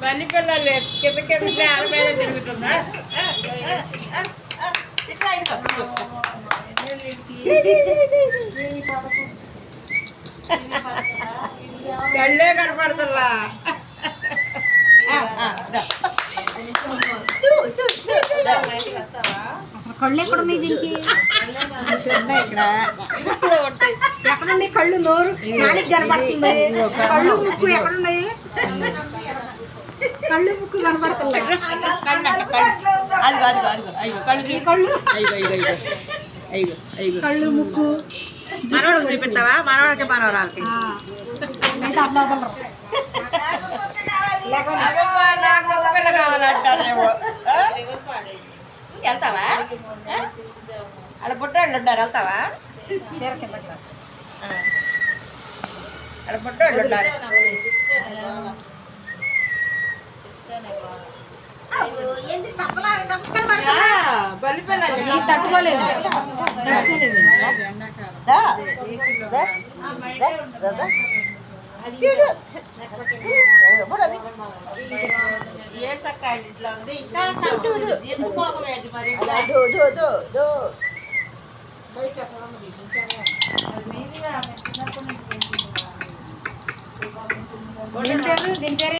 బల్లి పిల్లలు కింద కింద నేల మీద తిరుగుతుందా? ఇట్లా. కళ్ళే కనపడుతుందా కళ్ళు ఎక్కడ ఉన్నాయి దీనికి? ఎక్కడున్నాయి కళ్ళు? నోరు? నాలుగు కనపడుతుంది. కళ్ళు ముక్కు ఎక్కడున్నాయి కళ్ళు ముక్కు అదిగో కళ్ళు ముక్కు. మనవాళ్ళకి చూపిస్తావా? మనవాళ్ళకి మనవరాలకి. కావాలంటారేమో? వెళ్తావా? పుట్టాళ్ళు ఉన్నారు వెళ్తావా. వాళ్ళ పుట్టాళ్ళు ఉన్నారు. ఇది తట్టుకోలేదు? ఏ సక్కాయ ఇంట్లో ఉంది. ఇంకా ఎందుకు పోగలేదు మరి? దో దో దో దో. దీని పేరు దీని పేరు